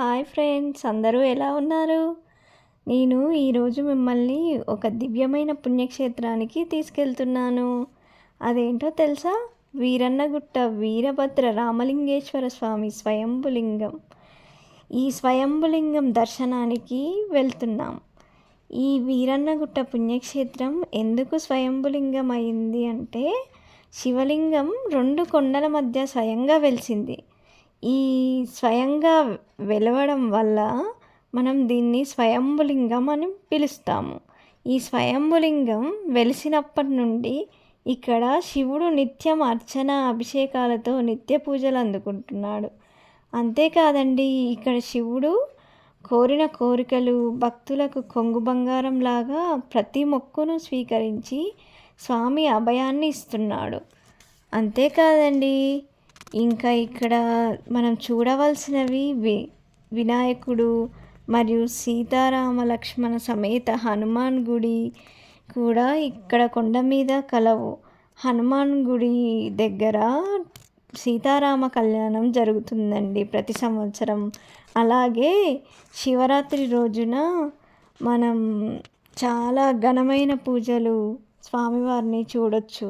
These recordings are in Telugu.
హాయ్ ఫ్రెండ్స్ అందరూ ఎలా ఉన్నారు? నేను ఈరోజు మిమ్మల్ని ఒక దివ్యమైన పుణ్యక్షేత్రానికి తీసుకెళ్తున్నాను. అదేంటో తెలుసా? వీరన్నగుట్ట వీరభద్ర రామలింగేశ్వర స్వామి స్వయంభులింగం. ఈ స్వయంభులింగం దర్శనానికి వెళ్తున్నాం. ఈ వీరన్నగుట్ట పుణ్యక్షేత్రం ఎందుకు స్వయంభులింగం అయింది అంటే శివలింగం రెండు కొండల మధ్య స్వయంగా వెలిసింది. ఈ స్వయంగా వెలవడం వల్ల మనం దీన్ని స్వయంభులింగం అని పిలుస్తాము. ఈ స్వయంభులింగం వెలిసినప్పటి నుండి ఇక్కడ శివుడు నిత్యం అర్చన అభిషేకాలతో నిత్య పూజలు అందుకుంటున్నాడు. అంతేకాదండి ఇక్కడ శివుడు కోరిన కోరికలు భక్తులకు కొంగు బంగారం లాగా ప్రతి మొక్కును స్వీకరించి స్వామి అభయాన్ని ఇస్తున్నాడు. అంతేకాదండి ఇంకా ఇక్కడ మనం చూడవలసినవి వి వినాయకుడు మరియు సీతారామ లక్ష్మణ సమేత హనుమాన్ గుడి కూడా ఇక్కడ కొండ మీద కలవు. హనుమాన్ గుడి దగ్గర సీతారామ కళ్యాణం జరుగుతుందండి ప్రతి సంవత్సరం. అలాగే శివరాత్రి రోజున మనం చాలా ఘనమైన పూజలు స్వామివారిని చూడొచ్చు.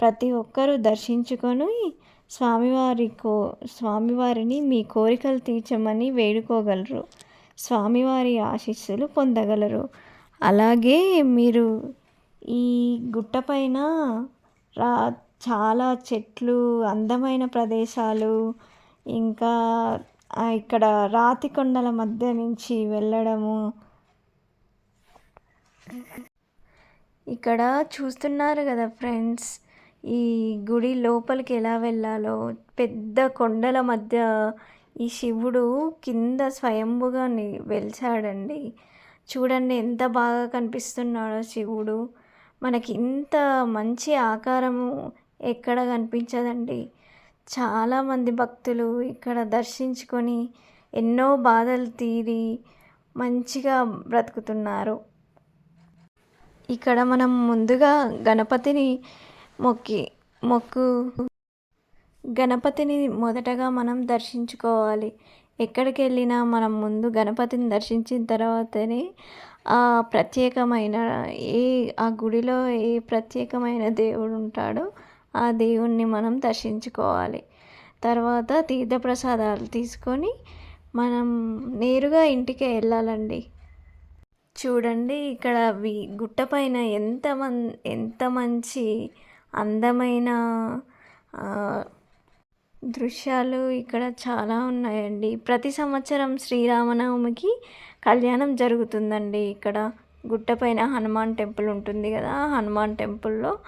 ప్రతి ఒక్కరూ దర్శించుకొని స్వామివారి కో స్వామివారిని మీ కోరికలు తీర్చమని వేడుకోగలరు. స్వామివారి ఆశీస్సులు పొందగలరు. అలాగే మీరు ఈ గుట్టపైన రా చాలా చెట్లు అందమైన ప్రదేశాలు ఇంకా ఇక్కడ రాతి కొండల మధ్య నుంచి వెళ్ళడము. ఇక్కడ చూస్తున్నారు కదా ఫ్రెండ్స్ ఈ గుడి లోపలికి ఎలా వెళ్ళాలో పెద్ద కొండల మధ్య ఈ శివుడు కింద స్వయంభుగా వెలిచాడండి. చూడండి ఎంత బాగా కనిపిస్తున్నాడో శివుడు. మనకి ఇంత మంచి ఆకారము ఎక్కడ కనిపించదండి. చాలామంది భక్తులు ఇక్కడ దర్శించుకొని ఎన్నో బాధలు తీరి మంచిగా బ్రతుకుతున్నారు. ఇక్కడ మనం ముందుగా గణపతిని మొక్కి మొక్కు. గణపతిని మొదటగా మనం దర్శించుకోవాలి. ఎక్కడికి వెళ్ళినా మనం ముందు గణపతిని దర్శించిన తర్వాతనే ఆ ప్రత్యేకమైన ఏ ఆ గుడిలో ఏ ప్రత్యేకమైన దేవుడు ఉంటాడో ఆ దేవుణ్ణి మనం దర్శించుకోవాలి. తర్వాత తీర్థప్రసాదాలు తీసుకొని మనం నేరుగా ఇంటికి వెళ్ళాలండి. చూడండి ఇక్కడ వి గుట్టపైన ఎంత మన్ ఎంత మంచి అందమైన దృశ్యాలు ఇక్కడ చాలా ఉన్నాయండి. ప్రతి సంవత్సరం శ్రీరామనవమికి కళ్యాణం జరుగుతుందండి. ఇక్కడ గుట్టపైన హనుమాన్ టెంపుల్ ఉంటుంది కదా. హనుమాన్ టెంపుల్లో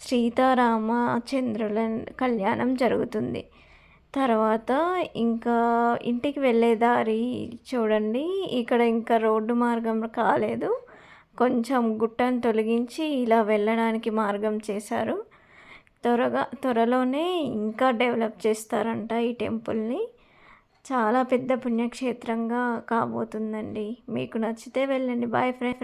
సీతారామ చంద్రుల కళ్యాణం జరుగుతుంది. తర్వాత ఇంకా ఇంటికి వెళ్ళే దారి చూడండి. ఇక్కడ ఇంకా రోడ్డు మార్గం కాలేదు. కొంచెం గుట్టను తొలగించి ఇలా వెళ్ళడానికి మార్గం చేశారు. త్వరగా త్వరలోనే ఇంకా డెవలప్ చేస్తారంట ఈ టెంపుల్ని. చాలా పెద్ద పుణ్యక్షేత్రంగా కాబోతుందండి. మీకు నచ్చితే వెళ్ళండి. Bye friends